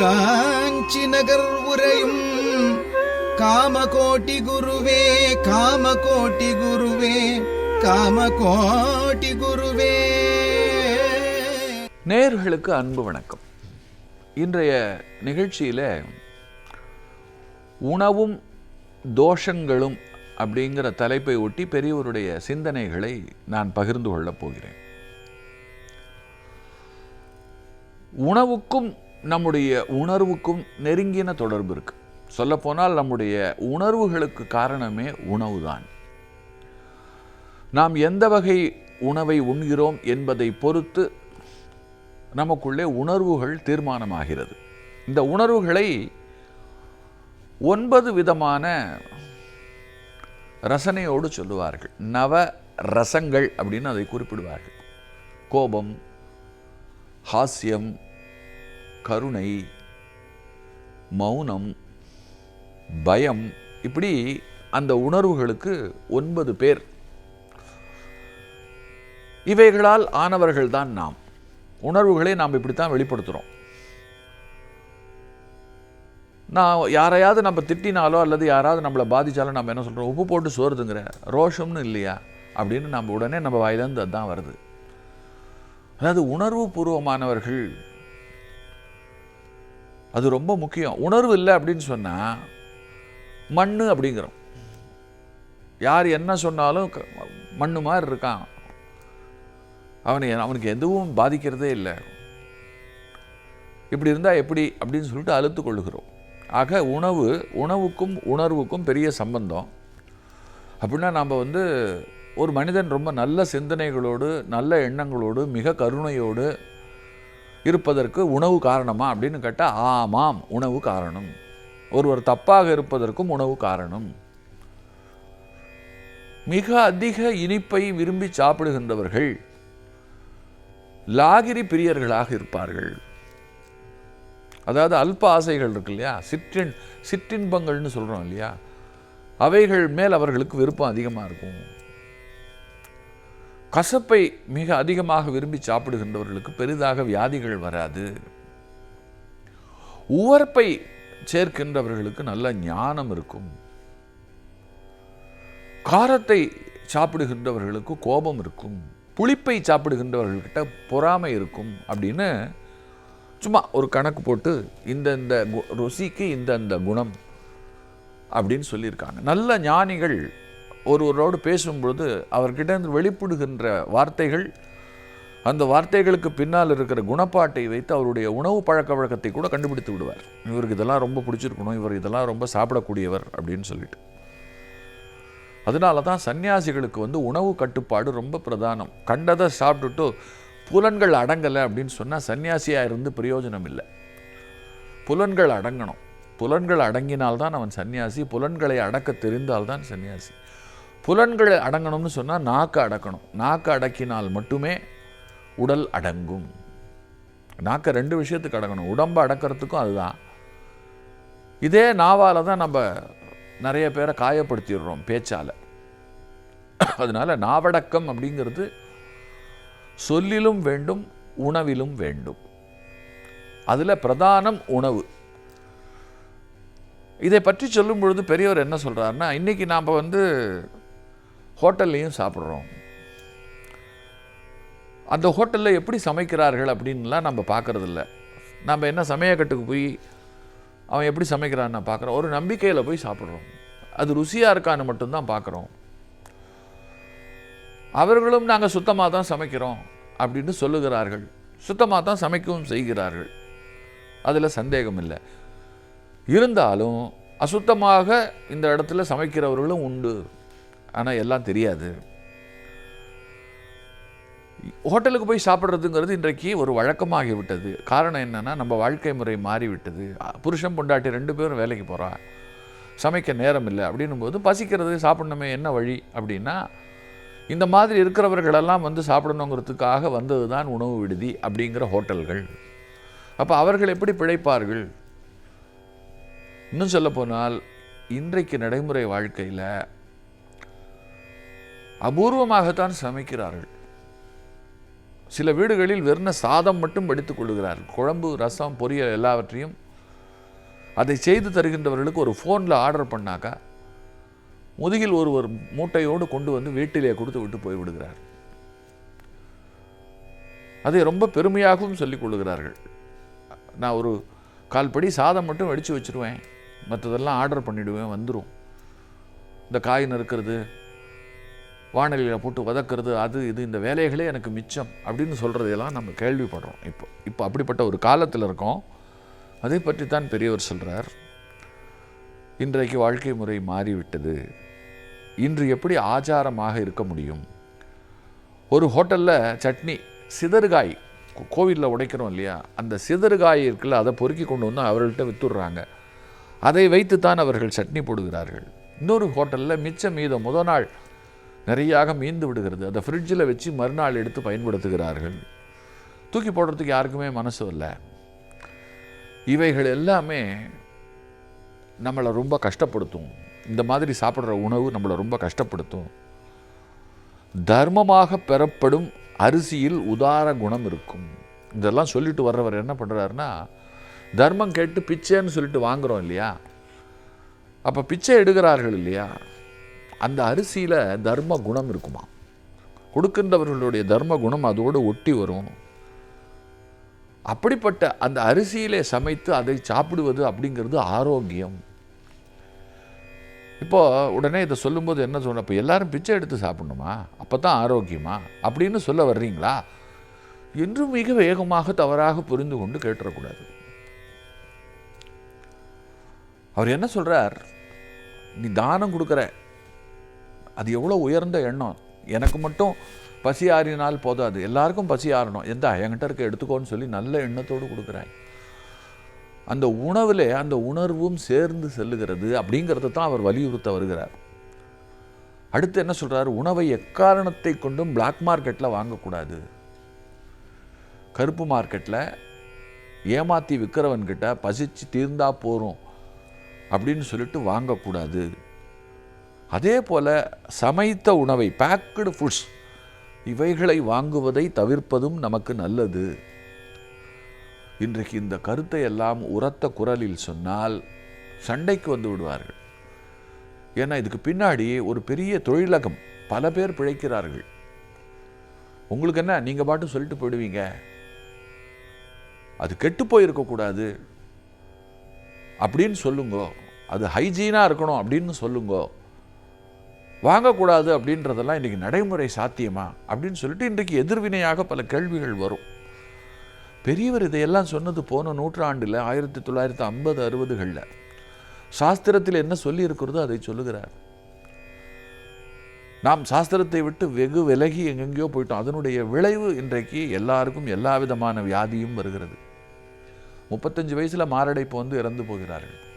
காஞ்சி நகர் உரையும் காமகோட்டி குருவே காமகோட்டி குருவே காமகோட்டி குருவே. நேர்களுக்கு அன்பு வணக்கம். இன்றைய நிகழ்ச்சியில் உணவும் தோஷங்களும் அப்படிங்கிற தலைப்பை ஒட்டி பெரியவருடைய சிந்தனைகளை நான் பகிர்ந்து கொள்ளப் போகிறேன். உணவுக்கும் நம்முடைய உணர்வுக்கும் நெருங்கின தொடர்பு இருக்குது சொல்லப்போனால் நம்முடைய உணர்வுகளுக்கு காரணமே உணவு தான் நாம் எந்த வகை உணவை உண்கிறோம் என்பதை பொறுத்து நமக்குள்ளே உணர்வுகள் தீர்மானமாகிறது. இந்த உணர்வுகளை ஒன்பது விதமான ரசனையோடு சொல்லுவார்கள். நவ ரசங்கள் அப்படின்னு அதை குறிப்பிடுவார்கள். கோபம் ஹாஸ்யம் கருணை மௌனம் பயம் இப்படி அந்த உணர்வுகளுக்கு ஒன்பது பேர். இவைகளால் ஆனவர்கள் தான் நாம். உணர்வுகளை நாம் இப்படித்தான் வெளிப்படுத்துகிறோம் நான் யாரையாவது நம்ம திட்டினாலோ அல்லது யாராவது நம்மளை பாதித்தாலோ நம்ம என்ன சொல்கிறோம் உப்பு போட்டு சோறுதுங்கிற. ரோஷம்னு இல்லையா? அப்படின்னு நம்ம உடனே நம்ம வாயிலேருந்து அதுதான் வருது. அதாவது உணர்வு பூர்வமானவர்கள் அது ரொம்ப முக்கியம். உணர்வு இல்லை அப்படின்னு சொன்னால் மண் அப்படிங்கிறோம். யார் என்ன சொன்னாலும் மண் மண்ணு மாதிரி இருக்கான். அவனை அவனுக்கு எதுவும் பாதிக்கிறதே இல்லை. இப்படி இருந்தால் எப்படி அப்படின்னு சொல்லிட்டு அழுத்து கொள்ளுகிறோம். ஆக உணவு உணவுக்கும் உணர்வுக்கும் பெரிய சம்பந்தம். அப்படின்னா நாம் வந்து ஒரு மனிதன் ரொம்ப நல்ல சிந்தனைகளோடு நல்ல எண்ணங்களோடு மிக கருணையோடு இருப்பதற்கு உணவு காரணமா அப்படின்னு கேட்டால் ஆமாம் உணவு காரணம். ஒருவர் தப்பாக இருப்பதற்கும் உணவு காரணம். மிக அதிக இனிப்பை விரும்பி சாப்பிடுகின்றவர்கள் லாகிரி பிரியர்களாக இருப்பார்கள். அதாவது அல்ப ஆசைகள் இருக்கு இல்லையா? சிற்றின் சிற்றின்பங்கள்னு சொல்கிறோம் இல்லையா? அவைகள் மேல் அவர்களுக்கு விருப்பம் அதிகமாக இருக்கும். கசப்பை மிக அதிகமாக விரும்பி சாப்பிடுகின்றவர்களுக்கு பெரிதாக வியாதிகள் வராது. உவர்ப்பை சேர்க்கின்றவர்களுக்கு நல்ல ஞானம் இருக்கும். காரத்தை சாப்பிடுகின்றவர்களுக்கு கோபம் இருக்கும். புளிப்பை சாப்பிடுகின்றவர்கள்கிட்ட பொறாமை இருக்கும் அப்படின்னு சும்மா ஒரு கணக்கு போட்டு இந்த இந்த கு- ருசிக்கு இந்த இந்த குணம் அப்படின்னு சொல்லியிருக்காங்க. நல்ல ஞானிகள் ஒருவரோடு பேசும்பொழுது அவர்கிட்ட இருந்து வெளிப்படுகின்ற வார்த்தைகள் அந்த வார்த்தைகளுக்கு பின்னால் இருக்கிற குணப்பாட்டை வைத்து அவருடைய உணவு பழக்க வழக்கத்தை கூட கண்டுபிடித்து விடுவார். இவருக்கு இதெல்லாம் ரொம்ப பிடிச்சிருக்கணும் இவர் இதெல்லாம் ரொம்ப சாப்பிடக்கூடியவர் அப்படின்னு சொல்லிட்டு. அதனால தான் சன்னியாசிகளுக்கு வந்து உணவு கட்டுப்பாடு ரொம்ப பிரதானம். கண்டதை சாப்பிட்டுட்டு புலன்கள் அடங்கலை அப்படின்னு சொன்னால் சன்னியாசியாக இருந்து பிரயோஜனம் இல்லை. புலன்கள் அடங்கணும். புலன்கள் அடங்கினால்தான் அவன் சன்னியாசி புலன்களை அடக்க தெரிந்தால்தான் சன்னியாசி. புலன்களை அடங்கணும்னு சொன்னால் நாக்கு அடக்கணும். நாக்கு அடக்கினால் மட்டுமே உடல் அடங்கும். நாக்கை ரெண்டு விஷயத்துக்கு அடங்கணும் உடம்பை அடக்கிறதுக்கும் அதுதான். இதே நாவால் தான் நம்ம நிறைய பேரை காயப்படுத்திடுறோம் பேச்சால். அதனால் நாவடக்கம் அப்படிங்கிறது சொல்லிலும் வேண்டும் உணவிலும் வேண்டும். அதில் பிரதானம் உணவு. இதை பற்றி சொல்லும் பொழுது பெரியவர் என்ன சொல்கிறாருன்னா இன்றைக்கி நாம் வந்து ஹோட்டல்லையும் சாப்பிட்றோம். அந்த ஹோட்டலில் எப்படி சமைக்கிறார்கள் அப்படின்லாம் நம்ம பார்க்கறதில்ல. நம்ம என்ன சமையக்கட்டுக்கு போய் அவன் எப்படி சமைக்கிறான்னு நான் பார்க்குறோம். ஒரு நம்பிக்கையில் போய் சாப்பிட்றோம். அது ருசியாக இருக்கான்னு மட்டும்தான் பார்க்குறோம். அவர்களும் நாங்கள் சுத்தமாக தான் சமைக்கிறோம் அப்படின்னு சொல்லுகிறார்கள். சுத்தமாக தான் சமைக்கவும் செய்கிறார்கள். அதில் சந்தேகம் இல்லை. இருந்தாலும் அசுத்தமாக இந்த இடத்துல சமைக்கிறவர்களும் உண்டு. ஆனால் எல்லாம் தெரியாது. ஹோட்டலுக்கு போய் சாப்பிட்றதுங்கிறது இன்றைக்கு ஒரு வழக்கமாகிவிட்டது. காரணம் என்னென்னா நம்ம வாழ்க்கை முறை மாறிவிட்டது. புருஷன் பொண்டாட்டி ரெண்டு பேரும் வேலைக்கு போகிறா சமைக்க நேரம் இல்லை அப்படின்னும் போது பசிக்கிறது சாப்பிடணுமே என்ன வழி அப்படின்னா இந்த மாதிரி இருக்கிறவர்களெல்லாம் வந்து சாப்பிடணுங்கிறதுக்காக வந்தது தான் உணவு விடுதி அப்படிங்கிற ஹோட்டல்கள். அப்போ அவர்கள் எப்படி பிழைப்பார்கள்? இன்னும் சொல்லப்போனால் இன்றைக்கு நடைமுறை வாழ்க்கையில் அபூர்வமாகத்தான் சமைக்கிறார்கள். சில வீடுகளில் வெறும் சாதம் மட்டும் வடித்துக் கொள்கிறார்கள். குழம்பு ரசம் பொரியல் எல்லாவற்றையும் அதை செய்து தருகின்றவர்களுக்கு ஒரு ஃபோனில் ஆர்டர் பண்ணாக்கா முதுகில் ஒருவர் மூட்டையோடு கொண்டு வந்து வீட்டிலே கொடுத்து விட்டு போய்விடுகிறார் அதை ரொம்ப பெருமையாகவும் சொல்லிக் கொள்கிறார்கள். நான் ஒரு கால்படி சாதம் மட்டும் வடித்து வச்சுருவேன். மற்றதெல்லாம் ஆர்டர் பண்ணிவிடுவேன் வந்துடும் இந்த காய் நறுக்கிறது வானலியில் போட்டு வதக்கிறது அது இது இந்த வேலைகளே எனக்கு மிச்சம் அப்படின்னு சொல்கிறதையெல்லாம் நம்ம கேள்விப்படுறோம். இப்போ இப்போ அப்படிப்பட்ட ஒரு காலத்தில் இருக்கோம். அதை பற்றி தான் பெரியவர் சொல்கிறார் இன்றைக்கு வாழ்க்கை முறை மாறிவிட்டது. இன்று எப்படி ஆச்சாரமாக இருக்க முடியும்? ஒரு ஹோட்டலில் சட்னி சிதறுகாய் கோவிலில் உடைக்கிறோம் இல்லையா? அந்த சிதறுகாய் இருக்குல்ல அதை பொறுக்கி கொண்டு வந்து அவர்கள்ட்ட வித்துடுறாங்க. அதை வைத்துத்தான் அவர்கள் சட்னி போடுகிறார்கள். இன்னொரு ஹோட்டலில் மிச்சம் மீதம் முத நாள் நிறையாக மீந்து விடுகிறது. அதை ஃப்ரிட்ஜில் வச்சு மறுநாள் எடுத்து பயன்படுத்துகிறார்கள். தூக்கி போடுறதுக்கு யாருக்குமே மனசு இல்லை இவைகள் எல்லாமே நம்மளை ரொம்ப கஷ்டப்படுத்தும். இந்த மாதிரி சாப்பிட்ற உணவு நம்மளை ரொம்ப கஷ்டப்படுத்தும். தர்மமாக பெறப்படும் அரிசியில் உதார குணம் இருக்கும். இதெல்லாம் சொல்லிட்டு வர்றவர் என்ன பண்ணுறாருன்னா தர்மம் கேட்டு பிச்சைன்னு சொல்லிட்டு வாங்குறோம் இல்லையா? அப்போ பிச்சை எடுக்கிறார்கள் இல்லையா? அந்த அரிசியில் தர்ம குணம் இருக்குமா? கொடுக்கின்றவர்களுடைய தர்ம குணம் அதோடு ஒட்டி வரும். அப்படிப்பட்ட அந்த அரிசியிலே சமைத்து அதை சாப்பிடுவது அப்படிங்கிறது ஆரோக்கியம். இப்போ உடனே இதை சொல்லும்போது என்ன சொன்ன இப்போ எல்லாரும் பிச்சை எடுத்து சாப்பிடணுமா? அப்போ தான் ஆரோக்கியமா? அப்படின்னு சொல்ல வர்றீங்களா? என்று மிக வேகமாக தவறாக புரிந்து கொண்டு கேட்டுறக்கூடாது. அவர் என்ன சொல்கிறார் நீ தானம் கொடுக்குற அது எவ்வளோ உயர்ந்த எண்ணம். எனக்கு மட்டும் பசி ஆறினால் போதாது எல்லாருக்கும் பசி ஆறணும். எந்த என்கிட்ட இருக்க எடுத்துக்கோன்னு சொல்லி நல்ல எண்ணத்தோடு கொடுக்குறாய். அந்த உணவில் அந்த உணர்வும் சேர்ந்து செல்லுகிறது அப்படிங்கிறத தான் அவர் வலியுறுத்த வருகிறார். அடுத்து என்ன சொல்கிறார் உணவை எக்காரணத்தை கொண்டும் பிளாக் மார்க்கெட்டில் வாங்கக்கூடாது. கருப்பு மார்க்கெட்டில் ஏமாற்றி விற்கிறவன்கிட்ட பசிச்சு தீர்ந்தா போகிறோம் அப்படின்னு சொல்லிட்டு வாங்கக்கூடாது. அதே போல் சமைத்த உணவை பேக்கடு ஃபுட்ஸ் இவைகளை வாங்குவதை தவிர்ப்பதும் நமக்கு நல்லது. இன்றைக்கு இந்த கருத்தை எல்லாம் உரத்த குரலில் சொன்னால் சண்டைக்கு வந்து விடுவார்கள். ஏன்னா இதுக்கு பின்னாடி ஒரு பெரிய தொழிலகம் பல பேர் பிழைக்கிறார்கள். உங்களுக்கு என்ன நீங்கள் பாட்டு சொல்லிட்டு போயிடுவீங்க? அது கெட்டு போயிருக்கக்கூடாது அப்படின்னு சொல்லுங்கோ. அது ஹைஜீனாக இருக்கணும் அப்படின்னு சொல்லுங்கோ. வாங்கக்கூடாது அப்படின்றதெல்லாம் இன்றைக்கி நடைமுறை சாத்தியமா அப்படின்னு சொல்லிட்டு இன்றைக்கு எதிர்வினையாக பல கேள்விகள் வரும். பெரியவர் இதையெல்லாம் சொன்னது போன நூற்றாண்டில் ஆயிரத்தி தொள்ளாயிரத்தி ஐம்பது அறுபதுகளில். சாஸ்திரத்தில் என்ன சொல்லி இருக்கிறதோ அதை சொல்லுகிறார். நாம் சாஸ்திரத்தை விட்டு வெகு விலகி எங்கெங்கேயோ போயிட்டோம். அதனுடைய விளைவு இன்றைக்கு எல்லாருக்கும் எல்லா விதமான வியாதியும் வருகிறது. முப்பத்தஞ்சு வயசில் மாரடைப்பு வந்து இறந்து போகிறார்கள்.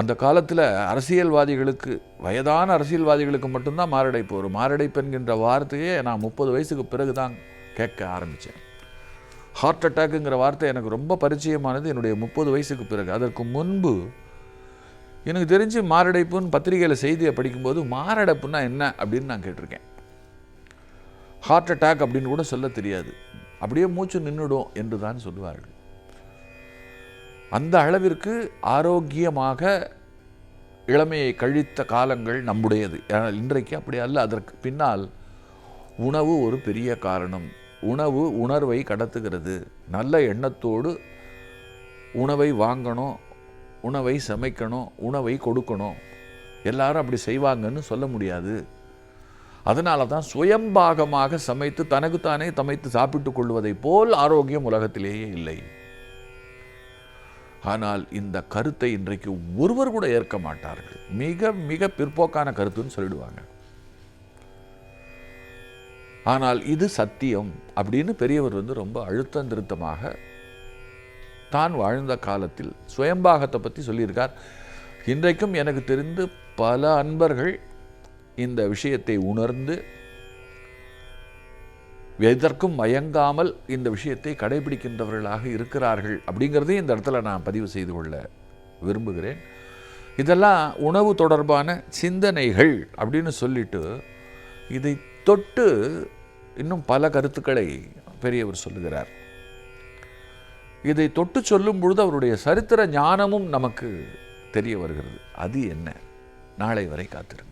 அந்த காலத்தில் அரசியல்வாதிகளுக்கு வயதான அரசியல்வாதிகளுக்கு மட்டும்தான் மாரடைப்பு வரும். மாரடைப்பு என்கின்ற வார்த்தையே நான் முப்பது வயசுக்கு பிறகு தான் கேட்க ஆரம்பித்தேன் ஹார்ட் அட்டாக்குங்கிற வார்த்தை எனக்கு ரொம்ப பரிச்சயமானது என்னுடைய முப்பது வயசுக்கு பிறகு. அதற்கு முன்பு எனக்கு தெரிஞ்சு மாரடைப்புன்னு பத்திரிகையில் செய்தியை படிக்கும்போது மாரடைப்புன்னா என்ன அப்படின்னு நான் கேட்டிருக்கேன். ஹார்ட் அட்டாக் அப்படின்னு கூட சொல்ல தெரியாது. அப்படியே மூச்சு நின்றுடும் என்று தான் சொல்லுவார்கள். அந்த அளவிற்கு ஆரோக்கியமாக இளமையை கழித்த காலங்கள் நம்முடையது. ஆனால் இன்றைக்கு அப்படி அல்ல. அதற்கு பின்னால் உணவு ஒரு பெரிய காரணம். உணவு உணர்வை கடத்துகிறது. நல்ல எண்ணத்தோடு உணவை வாங்கணும் உணவை சமைக்கணும் உணவை கொடுக்கணும். எல்லாரும் அப்படி செய்வாங்கன்னு சொல்ல முடியாது. அதனால தான் சுயம்பாகமாக சமைத்து தனக்குத்தானே சமைத்து சாப்பிட்டு கொள்வதைப் போல் ஆரோக்கியம் உலகத்திலேயே இல்லை. ஆனால் இந்த கருத்தை இன்றைக்கு ஒருவர் கூட ஏற்க மாட்டார்கள். மிக மிக பிற்போக்கான கருத்துன்னு சொல்லிடுவாங்க. ஆனால் இது சத்தியம் அப்படின்னு பெரியவர் வந்து ரொம்ப அழுத்தம் திருத்தமாக தான் வாழ்ந்த காலத்தில் சுயம்பாகத்தை பற்றி சொல்லியிருக்கார். இன்றைக்கும் எனக்கு தெரிந்து பல அன்பர்கள் இந்த விஷயத்தை உணர்ந்து எதற்கும் மயங்காமல் இந்த விஷயத்தை கடைபிடிக்கின்றவர்களாக இருக்கிறார்கள் அப்படிங்கிறதையும் இந்த இடத்துல நான் பதிவு செய்து கொள்ள விரும்புகிறேன். இதெல்லாம் உணவு தொடர்பான சிந்தனைகள் அப்படின்னு சொல்லிட்டு இதை தொட்டு இன்னும் பல கருத்துக்களை பெரியவர் சொல்லுகிறார். இதை தொட்டு சொல்லும் பொழுது அவருடைய சரித்திர ஞானமும் நமக்கு தெரிய வருகிறது. அது என்ன? நாளை வரை காத்திருங்க